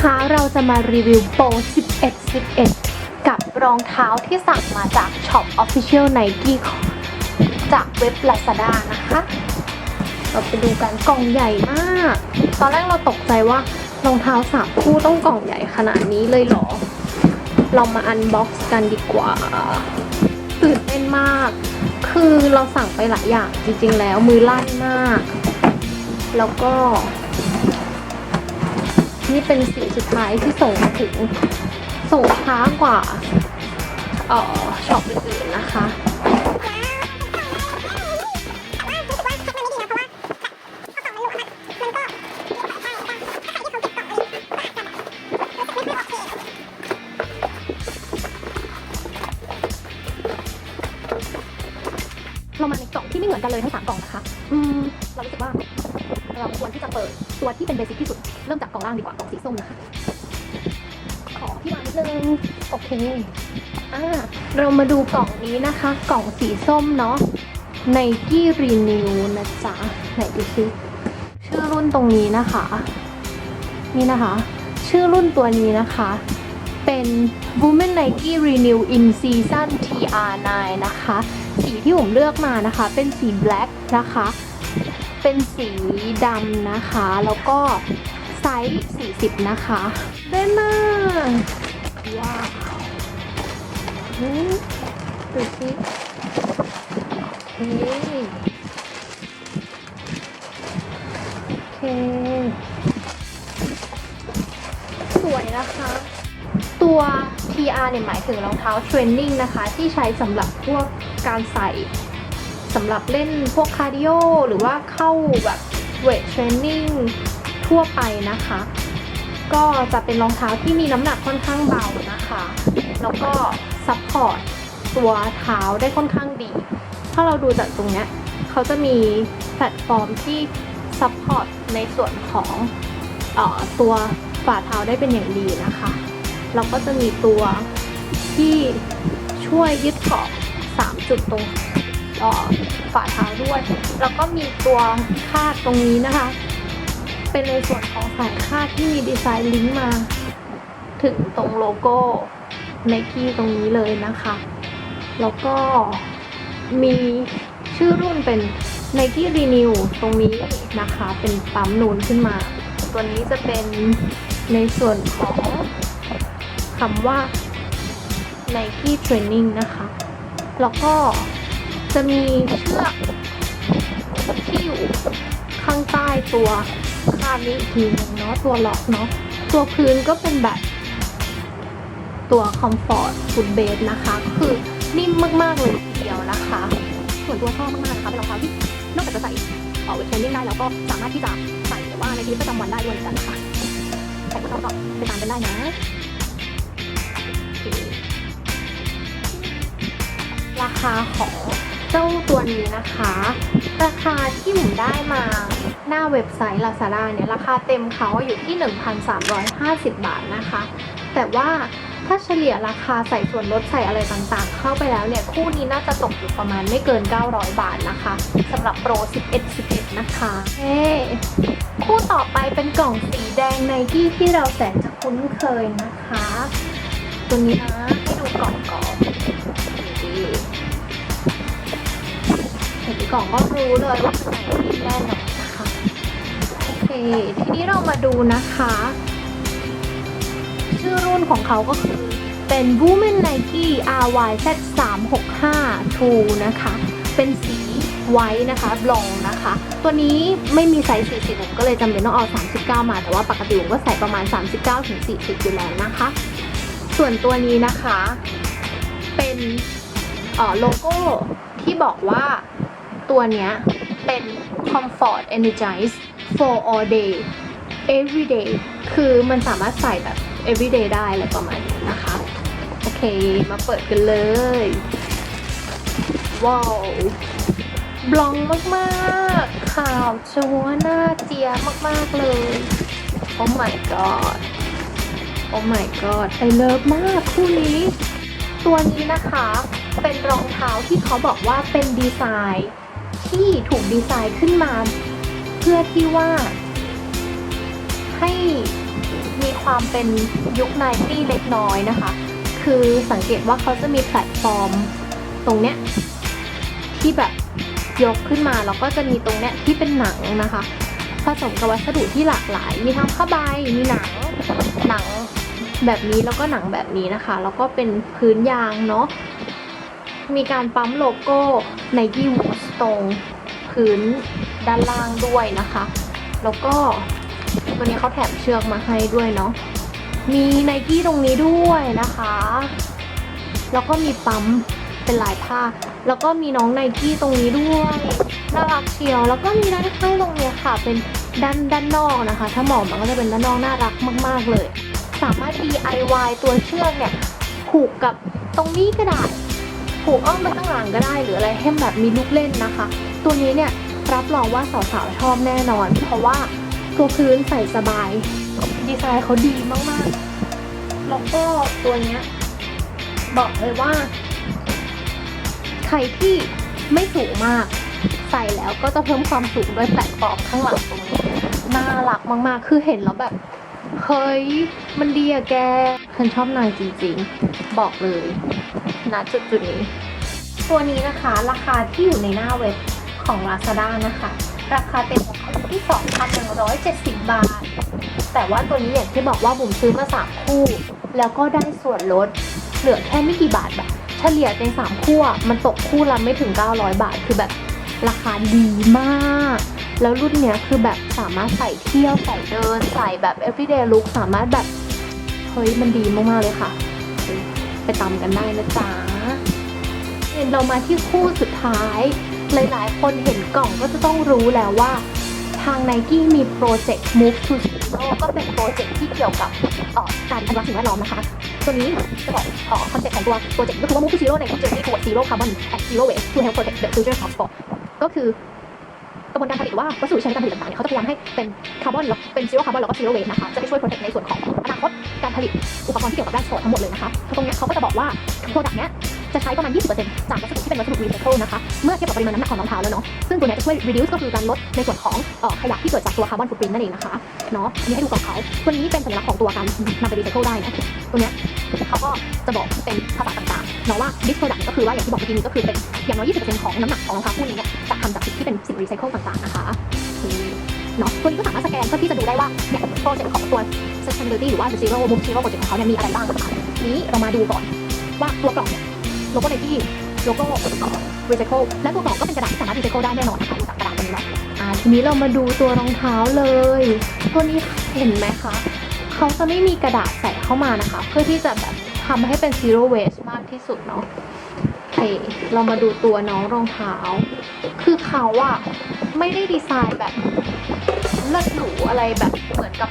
นะคะเราจะมารีวิวโปร11 11 กับรองเท้าที่สั่งมาจากช็อป Official Nike จากเว็บ Lazada นะคะ เราไปดูกันกล่องใหญ่มาก ตอนแรกเราตกใจว่ารองเท้าสามคู่ต้องกล่องใหญ่ขนาดนี้เลยเหรอ เรามาอันบ็อกซ์กันดีกว่าตื่นเต้นมาก คือเราสั่งไปหลายอย่างจริงๆแล้วมือลั่นมาก แล้วก็ นี่เป็นสีสุดท้ายที่ส่งมาถึงส่งช้ากว่าออช็อปอื่นๆนะคะ เรามาในกล่องที่ไม่เหมือนกันเลยทั้งสามกล่องนะคะอืมเรารู้สึกว่าเราควรที่จะเปิดตัวที่เป็นเบสิกที่สุด เริ่มจากกล่องล่างดีกว่ากล่องสีส้มนะคะ ขอที่วางนิดนึงโอเคอ่าเรามาดูกล่องนี้นะคะ กล่องสีส้มเนาะ Nike Renew นะจ๊ะไหนดูซิชื่อรุ่นตรงนี้นะคะ นี่นะคะ ชื่อรุ่นตัวนี้นะคะ เป็น Women Nike Renew in Season TR9 นะคะ สีที่ผมเลือกมานะคะ เป็นสี black นะคะ เป็นสีดำนะคะ แล้วก็ไซส์ 40 นะคะ ได้มากว้าวอืมดูสิโอเคโอเค สวยนะคะตัว TR เนี่ยหมายถึงรองเท้าเทรนนิ่งนะคะ ที่ใช้สำหรับพวก การใส่สำหรับเล่นพวกคาร์ดิโอหรือว่าเข้าแบบเวทเทรนนิ่งทั่วไปนะคะ ก็จะเป็นรองเท้าที่มีน้ำหนักค่อนข้างเบานะคะ แล้วก็ซัพพอร์ตตัวเท้าได้ค่อนข้างดี ถ้าเราดูจากตรงเนี้ยเขาจะมีแพลตฟอร์มที่ซัพพอร์ตในส่วนของออตัวฝ่าเท้าได้เป็นอย่างดีนะคะ เราก็จะมีตัวที่ช่วยยึดเกาะ 3 จุดตรงฝ่าเท้าด้วย แล้วก็มีตัวคาดตรงนี้นะคะ เป็นในส่วนของสายคาดที่มีดีไซน์ลิงก์มา ถึงตรงโลโก้ไนกี้ตรงนี้เลยนะคะ แล้วก็มีชื่อรุ่นเป็น Nike Renew ตรงนี้นะคะ เป็นปั๊มนูนขึ้นมา ตัวนี้จะเป็นในส่วนของคำว่า Nike Training นะคะ แล้วก็จะมีเชือกที่อยู่ข้างใต้ตัวคาดนี้อีกทีหนึงเนาะตัวล็อกเนาะตัวพื้นก็เป็นแบบตัว Comfort Foot Base นะคะคือนิ่มมากๆเลยทีเดียวนะคะ ส่วนตัวชอบมากๆนะคะเป็นรองเท้าที่นอกจากจะใส่เอ่อเวทเทรนนิ่งได้แล้วก็สามารถที่จะใส่แต่ว่าในชีวิตประจำวันได้ด้วยกันนะคะใครก็ชอบก็ไปตามกันได้นะ ราคาของเจ้าตัวนี้นะคะ ราคาที่ผมได้มาหน้าเว็บไซต์ Lazada เนี่ยราคาเต็มเขาอยู่ที่ 1,350 บาทนะคะ แต่ว่าถ้าเฉลี่ยราคาใส่ส่วนลดใส่อะไรต่างๆ เข้าไปแล้วเนี่ยคู่นี้น่าจะตกอยู่ประมาณไม่เกิน 900 บาทนะคะสำหรับโปร 11 11 นะคะเฮ้คู่ต่อไปเป็นกล่องสีแดงไนกี้ที่เราแสนจะคุ้นเคยนะคะ ตัวนี้นะให้ดูกล่องก่อน กล่องก็รู้เลยว่าเป็นไหนกี้แน่นอนนะคะโอเค ทีนี้เรามาดูนะคะ ชื่อรุ่นของเขาก็คือเป็น Women Nike RYZ 365 True นะคะ เป็นสีไว้นะคะบลองนะคะ ตัวนี้ไม่มีไซส์40ผมก็เลยจำเป็นต้องเอา 39 มา แต่ว่าปกติผมก็ใส่ประมาณ 39ถึง40อยู่แล้วนะคะ ส่วนตัวนี้นะคะ เป็นเอ่อโลโก้ที่บอกว่า ตัวเนี้ยเป็น Comfort Energize for all day every day คือมันสามารถใส่แบบ everyday ได้อะไรประมาณนี้นะคะ โอเค มาเปิดกันเลย ว้าว บล็องมากๆ ขาวจัวหน้าเจียมากๆเลย โอ้ my god โอ้ my god ไอเลิฟมากคู่นี้ ตัวนี้นะคะ เป็นรองเท้าที่เขาบอกว่าเป็นดีไซน์ ที่ถูกดีไซน์ขึ้นมา เพื่อที่ว่า ให้มีความเป็นยุคไนตี้เล็กน้อยนะคะ คือสังเกตว่าเขาจะมีแพลตฟอร์มตรงเนี้ยที่แบบยกขึ้นมาแล้วก็จะมีตรงเนี้ยที่เป็นหนังนะคะผสมกับวัสดุที่หลากหลาย มีทั้งผ้าใบ มีหนัง หนังแบบนี้แล้วก็หนังแบบนี้นะคะ แล้วก็เป็นพื้นยางเนาะ มีการปั๊มโลโก้ Nike w o o d ตรงพื้นด้านล่างด้วยนะคะ แล้วก็วันนี้เขาแถมเชือกมาให้ด้วยเนาะ มีไนกี้ตรงนี้ด้วยนะคะ แล้วก็มีปั๊มเป็นลายผ้า แล้วก็มีน้องไนกี้ตรงนี้ด้วย น่ารักเชียว แล้วก็มีด้านข้างตรงเนี้ยค่ะ เป็นด้านด้านนอกนะคะ ถ้าหมองมันก็จะเป็นด้านนอกน่ารักมาก ๆ เลย สามารถ DIY ตัวเชือกเนี่ยผูกกับตรงนี้ก็ได้ ผูกอ้อมไปข้างหลังก็ได้หรืออะไรให้แบบมีลูกเล่นนะคะ ตัวนี้เนี่ยรับรองว่าสาวๆชอบแน่นอน เพราะว่าตัวพื้นใส่สบาย ดีไซน์เขาดีมากๆ แล้วก็ตัวเนี้ยบอกเลยว่า ใครที่ไม่สูงมาก ใส่แล้วก็จะเพิ่มความสูงด้วยแพลตฟอร์มข้างหลังตรงนี้น่ารักมากๆ คือเห็นแล้วแบบเฮ้ยมันดีอะแกฉันชอบนายจริงๆ บอกเลย ณจุดจุดนี้ ตัวนี้นะคะราคาที่อยู่ในหน้าเว็บของ Lazada นะคะ ราคาเต็มของเขาอยู่ที่ 2,170 บาท แต่ว่าตัวนี้อย่างที่บอกว่าบุ๋มซื้อมา 3 คู่ แล้วก็ได้ส่วนลดเหลือแค่ไม่กี่บาทแบบเฉลี่ยใน 3 คู่มันตกคู่ละไม่ถึง 900 บาท คือแบบราคาดีมาก แล้วรุ่นเนี้ยคือแบบสามารถใส่เที่ยวใส่เดิน ใส่แบบ everyday look สามารถแบบ เฮ้ยมันดีมาก ๆ เลยค่ะ ไปตามกันได้นะจ๊ะเห็นเรามาที่คู่สุดท้าย หลายๆ คนเห็นกล่องก็จะต้องรู้แล้วว่า ทาง n i กี้มีโปรเจกต์ Move to Zero ก็เป็นโปรเจกต์ที่เกี่ยวกับการอนุรักษ์สิ่งแวดล้อมนะคะ ตัวนี้จะบอกคอนเซ็ปต์ของตัวโปรเจกต์ก็คือว่า Move to Zero ใน Journey toward Zero Carbon and Zero Waste to help protect the future transport ก็คือ กระบวนการผลิตหรือว่าวัสดุที่ใช้ในการผลิตต่างๆเนี่ยเขาจะพยายามให้เป็นคาร์บอนแล้วเป็นซีโร่คาร์บอนแล้วก็ซีโร่เวสนะคะจะไปช่วยโปรเทคในส่วนของอนาคตการผลิตอุปกรณ์ที่เกี่ยวกับด้านสปอร์ตทั้งหมดเลยนะคะตรงเนี้ยเขาก็จะบอกว่าโปรดักต์เนี้ย จะใช้ประมาณ 20%จากวัสดุที่เป็นวัสดุรีไซเคิลนะคะ เมื่อเทียบกับปริมาณน้ำหนักของรองเท้าแล้วเนาะ ซึ่งตัวนี้จะช่วย reduce ก็คือการลดในส่วนของออขยะที่เกิดจากตัวคาร์บอนฟุตปรินนั่นเองนะคะเนาะอันนี้ให้ดูกล่องเขาตัวนี้เป็นสัญลักษณ์ของตัวการนำไปรีไซเคิลได้นะตัวเนี้ยเขาก็จะบอกเป็นภาษาต่างๆเนาะว่า this product ก็คือว่าอย่างที่บอกเมื่อกี้นี้ก็คือเป็นอย่างน้อย 20%ของน้ำหนักของรองเท้าคู่นี้เนี่ยจะทำจากสิ่งที่เป็นสิ่งรีไซเคิลต่างๆนะคะเนาะตัวนี้ก็สามารถสแกนเพื่อที่จะดูได้ว่าเนี่ยโปรเจกต์ของตัว sustainability หรือว่า zero move zero project ของเขาเนี่ยมีอะไรบ้างนะคะนี้เรามาดูก่อนว่าตัวกล่องเนี่ย โลโก้ไนกี้โลโก้ recycle และตัวกล่องก็เป็นกระดาษที่สามารถ recycle ได้แน่นอนนะคะดูจากกระดาษตัวนี้เนาะอ่าทีนี้เรามาดูตัวรองเท้าเลย ตัวนี้เห็นไหมคะเขาจะไม่มีกระดาษใส่เข้ามานะคะ เพื่อที่จะแบบทำให้เป็น zero waste มากที่สุดเนาะโอเค เรามาดูตัวน้องรองเท้า คือเขาอะไม่ได้ดีไซน์แบบเลิศหรูอะไรแบบเหมือนกับ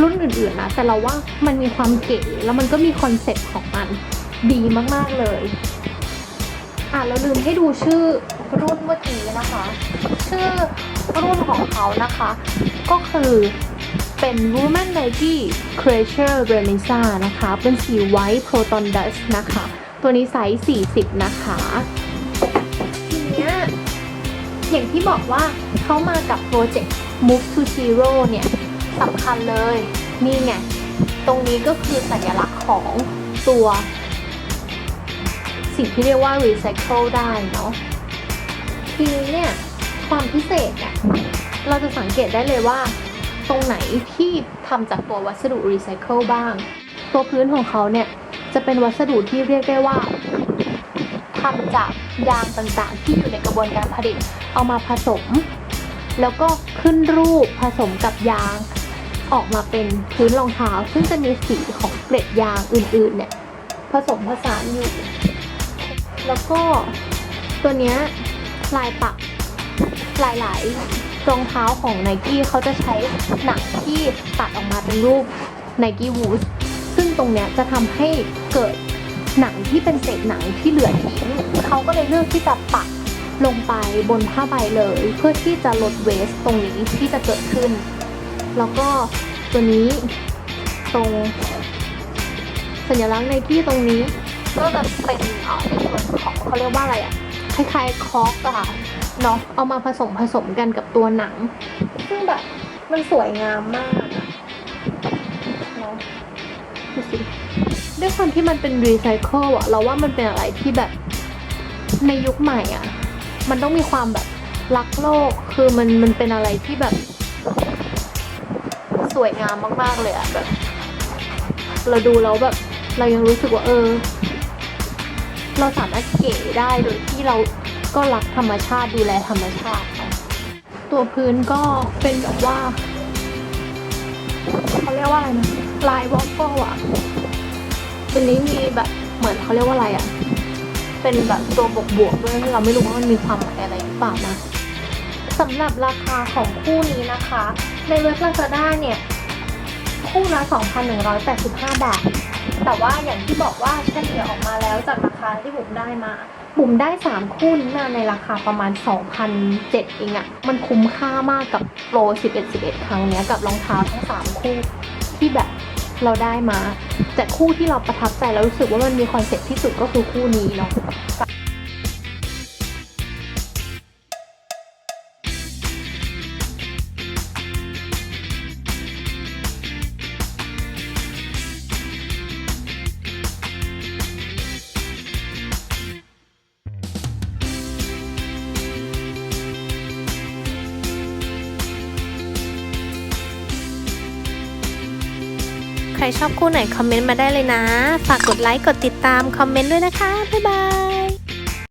รุ่นอื่นๆนะ แต่เราว่ามันมีความเก๋แล้วมันก็มีคอนเซ็ปต์ของมัน ดีมากๆเลย อะเราลืมให้ดูชื่อรุ่นเมื่อกี้นะคะ ชื่อรุ่นของเขานะคะ ก็คือเป็น Woman Nike Creature Remisa นะคะ เป็นสี White Proton Dust นะคะ ตัวนี้ไซส์ 40 นะคะ ทีเนี้ยอย่างที่บอกว่าเขามากับโปรเจกต์ Move to Zero เนี่ยสำคัญเลย นี่ไง ตรงนี้ก็คือสัญลักษณ์ของตัว สิ่งที่เรียกว่า Recycle ได้เนาะทีนี้เนี่ยความพิเศษเนี่ยเราจะสังเกตได้เลยว่า ตรงไหนที่ทำจากตัววัสดุ Recycle บ้าง ตัวพื้นของเขาเนี่ยจะเป็นวัสดุที่เรียกได้ว่าทำจากยางต่างๆ ที่อยู่ในกระบวนการผลิตเอามาผสม แล้วก็ขึ้นรูปผสมกับยาง ออกมาเป็นพื้นรองเท้า ซึ่งจะมีสีของเกล็ดยางอื่นๆเนี่ยผสมผสานอยู่ แล้วก็ตัวเนี้ยลายปักหลายๆรองเท้าของ n i กี้เขาจะใช้หนังที่ตัดออกมาเป็นรูป n i กี้วูดซึ่งตรงเนี้ยจะทำให้เกิดหนังที่เป็นเศษหนังที่เหลือทิ้งเขาก็เลยเลือกที่จะปักลงไปบนผ้าใบเลย เพื่อที่จะลดเวสตรงนี้ที่จะเกิดขึ้น แล้วก็ตัวนี้ตรงสัญลักษณ์ในที่ตรงนี้ ก็จะเป็นเอ่อในส่วนของเขาเรียกว่าอะไรอะคล้ายๆคอกอะค่ะเนาะเอามาผสมผสมกันกับตัวหนัง ซึ่งแบบมันสวยงามมากอะนาะดูสิด้วยความที่มันเป็นรีไซเคิลอะเราว่ามันเป็นอะไรที่แบบในยุคใหม่อะมันต้องมีความแบบรักโลกคือมันมันเป็นอะไรที่แบบ สวยงามมากๆเลยอะแบบ เราดูแล้วแบบ เรายังรู้สึกว่าเออ เราสามารถเก๋ได้โดยที่เราก็รักธรรมชาติดูแลธรรมชาติเนอะตัวพื้นก็เป็นแบบว่าเขาเรียกว่าอะไรนะลายวอฟเฟิลอะตัวนี้มีแบบเหมือนเขาเรียกว่าอะไรอะเป็นแบบตัวบวกบวกด้วยเราไม่รู้ว่ามันมีความหมายอะไรหรือเปล่านะสำหรับราคาของคู่นี้นะคะ ในเว็บ Lazada เนี่ย คู่ละ 2,185 บาท แต่ว่าอย่างที่บอกว่าเฉลี่ยออกมาแล้วจากราคาที่บุ๋มได้มาบุ๋มได้ 3 คู่นี้มาในราคาประมาณ 2,007เองอะมันคุ้มค่ามากกับโปร 11 11 ครั้งเนี้ยกับรองเท้าทั้ง 3 คู่ที่แบบเราได้มา แต่คู่ที่เราประทับใจแล้วรู้สึกว่ามันมีคอนเซ็ปต์ที่สุดก็คือคู่นี้เนาะ ชอบคู่ไหนคอมเมนต์มาได้เลยนะ ฝากกดไลค์กดติดตามคอมเมนต์ด้วยนะคะ บ๊ายบาย